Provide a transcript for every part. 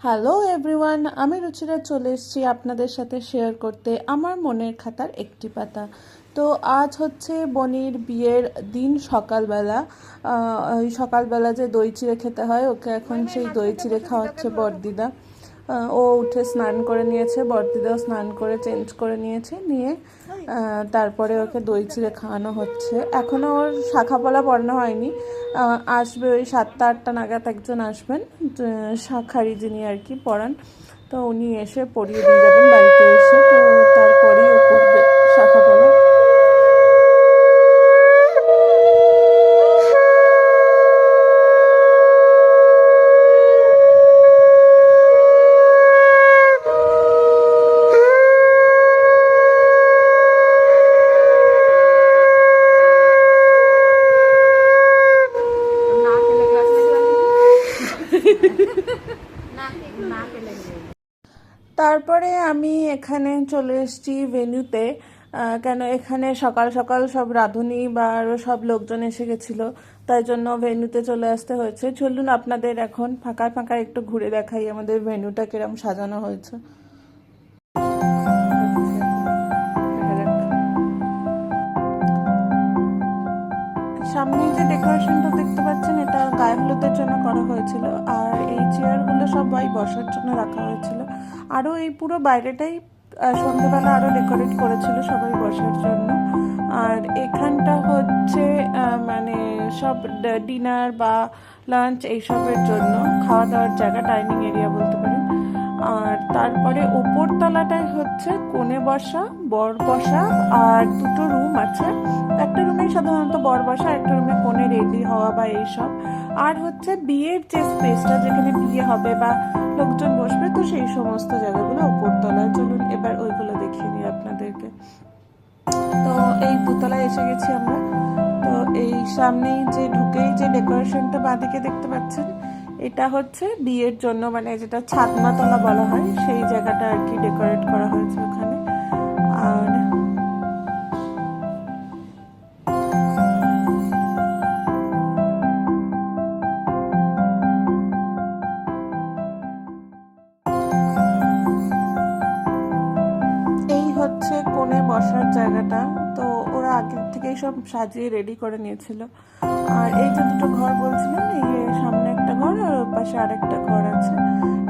Hello everyone আমি রুচিরা চলে এসেছি আপনাদের সাথে শেয়ার করতে আমার মনের খাতার একটি পাতা। তো আজ হচ্ছে বনির বিয়ের দিন সকালবেলা। ওই সকালবেলা যে দই চিড়ে খেতে হয় ওকে এখন সেই দই চিড়ে খাওয়াচ্ছে বড়দিদা। আহ, ও উঠে স্নান করে নিয়েছে বর্তিদেও স্নান করে চেঞ্জ করে নিয়েছে, নিয়ে তারপরে ওকে দই চিড়ে খাওয়ানো হচ্ছে। এখনও ওর শাখাপলা পড়ানো হয়নি। আসবে ওই সাতটা, আটটা নাগাদ একজন আসবেন শাখারি যিনি আর কি পড়ান, তো উনি এসে পড়িয়ে দিয়ে যাবেন বাড়িতে এসে। তো তারপরেই ও পড়বে শাখাপলা তারপরে আমি এখানে চলে এসেছি ভেন্যুতে কেন এখানে সকাল সকাল সব রাঁধুনি বা আরও সব লোকজন এসে গেছিল, তাই জন্য ভেন্যুতে চলে আসতে হয়েছে। চলুন আপনাদের এখন ফাঁকা ফাঁকা একটু ঘুরে দেখাই আমাদের ভেন্যুটা কিরম সাজানো হয়েছে। সামনে যে ডেকোরেশনটা দেখতে পাচ্ছেন, এটা গায়ে হলুদের জন্য করা হয়েছিল। আর এই চেয়ারগুলো সবাই বসার জন্য রাখা হয়েছিল। আরও এই পুরো বাইরেটাই সন্ধ্যেবেলা আরও ডেকোরেট করেছিল সবাই বসার জন্য। আর এখানটা হচ্ছে মানে সব ডিনার বা লাঞ্চ এইসবের জন্য খাওয়া দাওয়ার জায়গা, ডাইনিং এরিয়া বলতে আর তারপরে ওপর তলাটায় হচ্ছে কোণে বসা, বর বসা, আর দুটো রুম আছে। একটা রুমে সাধারণত বর বসা, একটা রুমে কোণে রেডি হওয়া বা এইসব। আর হচ্ছে বিয়ের যে স্পেসটা যেখানে বিয়ে হবে বা লোকজন বসবে, তো সেই সমস্ত জায়গাগুলো ওপর তলায় চলুন এবার ওইগুলো দেখিয়ে নিই আপনাদেরকে। তো এই পুতলায় এসে গেছি আমরা। তো এই সামনেই যে ঢুকেই যে ডেকোরেশনটা বাঁদিকে দেখতে পাচ্ছেন এটা হচ্ছে বিয়ের জন্য মানে যেটা ছাদনাতলা বলা হয়, সেই জায়গাটা আর কি ডেকোরেট করা হয়েছে ওখানে। আর এই হচ্ছে কোণে বসার জায়গাটা। তো ওরা আগের থেকেই সব সাজিয়ে রেডি করে নিয়েছিল। আর এই যে দুটো ঘর বলছিলাম, এই সামনে একটা পাশে আরেকটা ঘর আছে।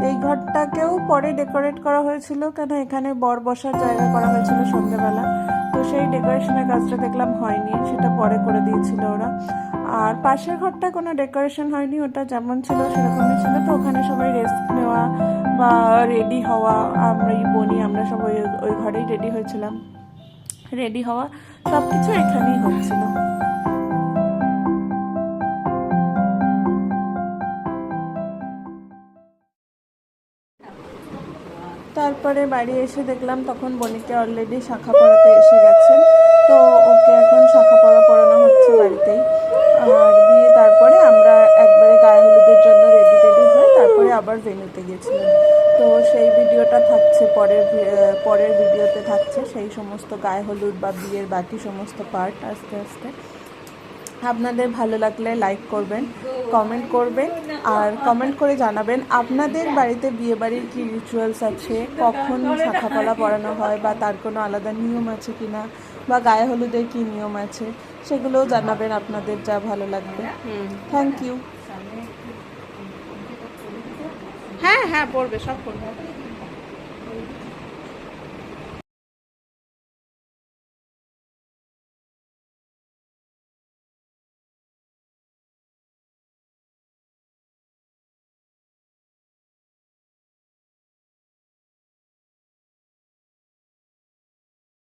এই ঘরটাকেও পরে ডেকোরেট করা হয়েছিল, কেন এখানে বর বসার জায়গা করা হয়েছিল সন্ধ্যেবেলা তো সেই ডেকোরেশনের কাজটা দেখলাম হয়নি, সেটা পরে করে দিয়েছিল ওরা। আর পাশের ঘরটা কোনো ডেকোরেশন হয়নি, ওটা যেমন ছিল সেরকমই ছিল। তো ওখানে সবাই রেস্ট নেওয়া বা রেডি হওয়া, আমরা বনি, আমরা সবাই ওই- ওই ঘরেই রেডি হয়েছিলাম। রেডি হওয়া সব কিছু এখানেই হচ্ছিল। তারপরে বাড়ি এসে দেখলাম তখন বনিকে অলরেডি শাখা পড়াতে এসে গেছেন তো ওকে এখন শাখা পড়া পড়ানো হচ্ছে বাড়িতেই। আর দিয়ে তারপরে আমরা একবারে গায়ে হলুদের জন্য রেডি টেডি হয়ে তারপরে আবার ভেন্যুতে গেছিলাম তো সেই ভিডিওটা থাকছে, পরের পরের ভিডিওতে থাকছে। সেই সমস্ত গায়ে হলুদ বা বিয়ের বাকি সমস্ত পার্ট আস্তে আস্তে। আপনাদের ভালো লাগলে লাইক করবেন কমেন্ট করবেন, আর কমেন্ট করে জানাবেন আপনাদের বাড়িতে বিয়ে বাড়ির কী রিচুয়ালস আছে, কখন শাখাপলা পড়ানো হয় বা তার কোনো আলাদা নিয়ম আছে কি না বা গায়ে হলুদের কী নিয়ম আছে, সেগুলোও জানাবেন আপনাদের যা ভালো লাগবে। থ্যাংক ইউ হ্যাঁ হ্যাঁ পড়বে, সব পড়বে।